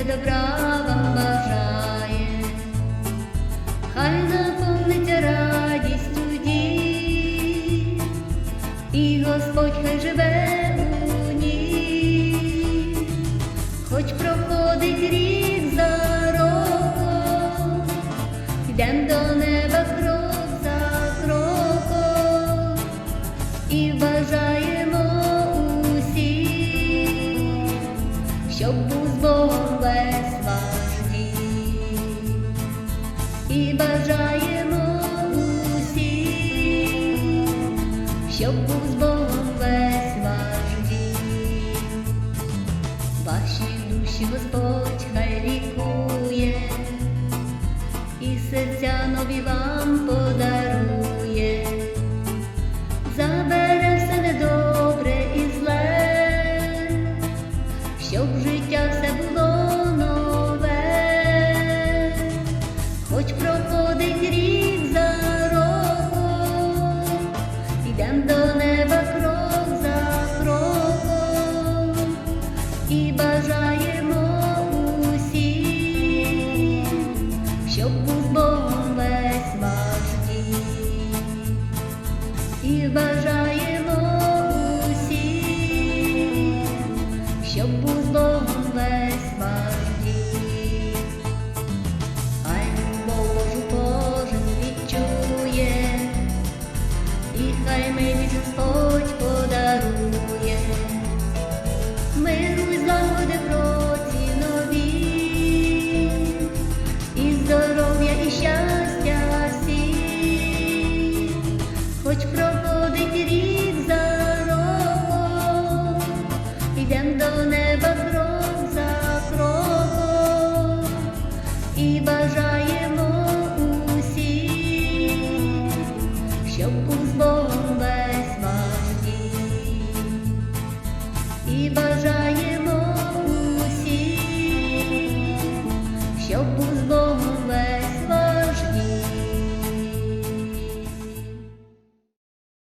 щастя, добра вам бажає, хай наповниться радістю дім, і Господь хай живе у ній, хоч проходить рік за роком, йдем до неба крок за кроком і бажаємо щоб був з Богом весь ваш. І бажаємо усім, щоб був з Богом дім. Ваші душі Господь хай лікує, і серця нові вам подарує, життя все було нове, хоч проходить рік за роком, йдем до неба крок за кроком і бажаємо усім, щоб був з був весь. Хай Божу кожен відчує, і хай милість Господь подарує. Миру й злагоди в році нові, і здоров'я, і щастя всім, хоч проходить рік